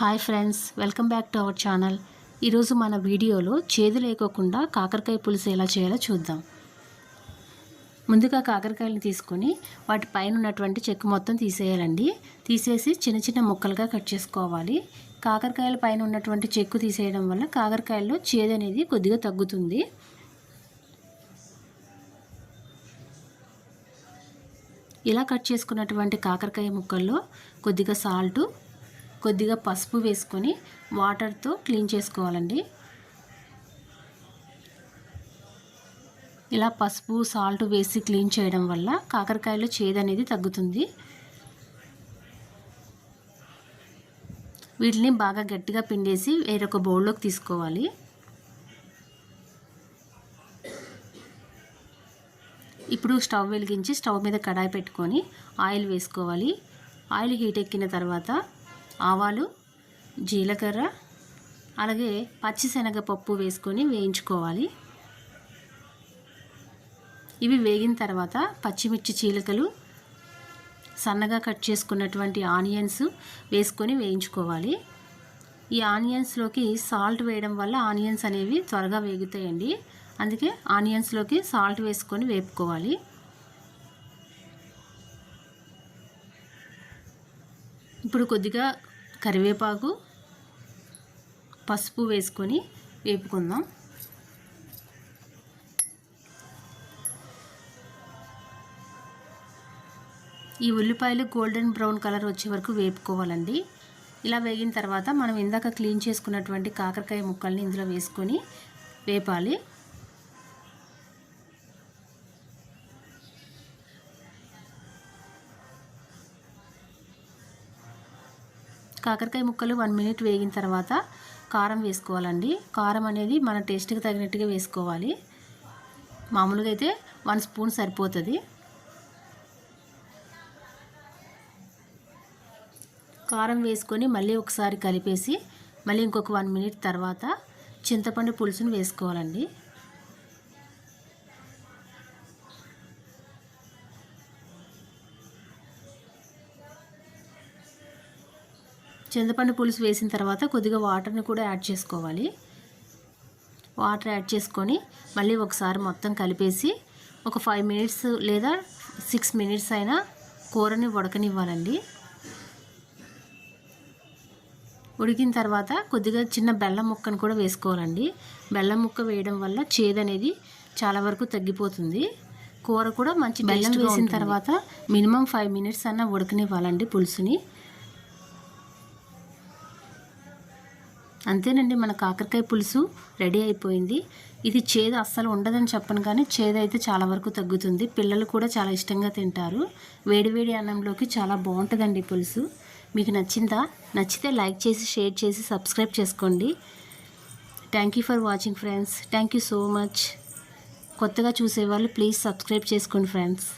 Hi friends welcome back to our channel. ఈరోజు మన వీడియోలో చేదు లేకోకుండా కాకరకాయ పులుసు ఎలా చేయాలో చూద్దాం. ముందుగా కాకరకాయలను తీసుకొని వాటి పైన ఉన్నటువంటి చెక్కు మొత్తం తీసేయాలండి. తీసేసి చిన్న చిన్న ముక్కలుగా కట్ చేసుకోవాలి. కాకరకాయల పైన ఉన్నటువంటి చెక్కు తీసేయడం వల్ల కాకరకాయల్లో చేదు అనేది కొద్దిగా తగ్గుతుంది. ఇలా కట్ చేసుకున్నటువంటి కాకరకాయ ముక్కల్లో కొద్దిగా సాల్టు కొద్దిగా పసుపు వేసుకొని వాటర్తో క్లీన్ చేసుకోవాలండి. ఇలా పసుపు సాల్ట్ వేసి క్లీన్ చేయడం వల్ల కాకరకాయలో చేదు అనేది తగ్గుతుంది. వీటిని బాగా గట్టిగా పిండేసి వేరొక బౌల్లోకి తీసుకోవాలి. ఇప్పుడు స్టవ్ వెలిగించి స్టవ్ మీద కడాయి పెట్టుకొని ఆయిల్ వేసుకోవాలి. ఆయిల్ హీట్ ఎక్కిన తర్వాత ఆవాలు జీలకర్ర అలాగే పచ్చిశనగపప్పు వేసుకొని వేయించుకోవాలి. ఇవి వేగిన తర్వాత పచ్చిమిర్చి చీలకలు సన్నగా కట్ చేసుకున్నటువంటి ఆనియన్స్ వేసుకొని వేయించుకోవాలి. ఈ ఆనియన్స్లోకి సాల్ట్ వేయడం వల్ల ఆనియన్స్ అనేవి త్వరగా వేగుతాయండి. అందుకే ఆనియన్స్లోకి సాల్ట్ వేసుకొని వేపుకోవాలి. ఇప్పుడు కొద్దిగా కరివేపాకు పసుపు వేసుకొని వేపుకుందాం. ఈ ఉల్లిపాయలు గోల్డెన్ బ్రౌన్ కలర్ వచ్చే వరకు వేపుకోవాలండి. ఇలా వేగిన తర్వాత మనం ఇందాక క్లీన్ చేసుకున్నటువంటి కాకరకాయ ముక్కల్ని ఇందులో వేసుకొని వేపాలి. కాకరకాయ ముక్కలు వన్ మినిట్ వేగిన తర్వాత కారం వేసుకోవాలండి. కారం అనేది మన టేస్ట్కి తగినట్టుగా వేసుకోవాలి. మామూలుగా అయితే వన్ స్పూన్ సరిపోతుంది. కారం వేసుకొని మళ్ళీ ఒకసారి కలిపేసి మళ్ళీ ఇంకొక వన్ మినిట్ తర్వాత చింతపండు పులుసును వేసుకోవాలండి. చింతపండు పులుసు వేసిన తర్వాత కొద్దిగా వాటర్ని కూడా యాడ్ చేసుకోవాలి. వాటర్ యాడ్ చేసుకొని మళ్ళీ ఒకసారి మొత్తం కలిపేసి ఒక ఫైవ్ మినిట్స్ లేదా సిక్స్ మినిట్స్ అయినా కూరని ఉడకనివ్వాలండి. ఉడికిన తర్వాత కొద్దిగా చిన్న బెల్లం ముక్కను కూడా వేసుకోవాలండి. బెల్లం ముక్క వేయడం వల్ల చేదు అనేది చాలా వరకు తగ్గిపోతుంది. కూర కూడా మంచి బెల్లం వేసిన తర్వాత మినిమం ఫైవ్ మినిట్స్ అన్న ఉడకనివ్వాలండి పులుసుని. అంతేనండి మన కాకరకాయ పులుసు రెడీ అయిపోయింది. ఇది చేదు అస్సలు ఉండదని చెప్పను కానీ చేదు అయితే చాలా వరకు తగ్గుతుంది. పిల్లలు కూడా చాలా ఇష్టంగా తింటారు. వేడివేడి అన్నంలోకి చాలా బాగుంటుందండి పులుసు. మీకు నచ్చిందా? నచ్చితే లైక్ చేసి షేర్ చేసి సబ్స్క్రైబ్ చేసుకోండి. Thank you for watching friends thank you so much కొత్తగా చూసేవాళ్ళు ప్లీజ్ సబ్స్క్రైబ్ చేసుకోండి ఫ్రెండ్స్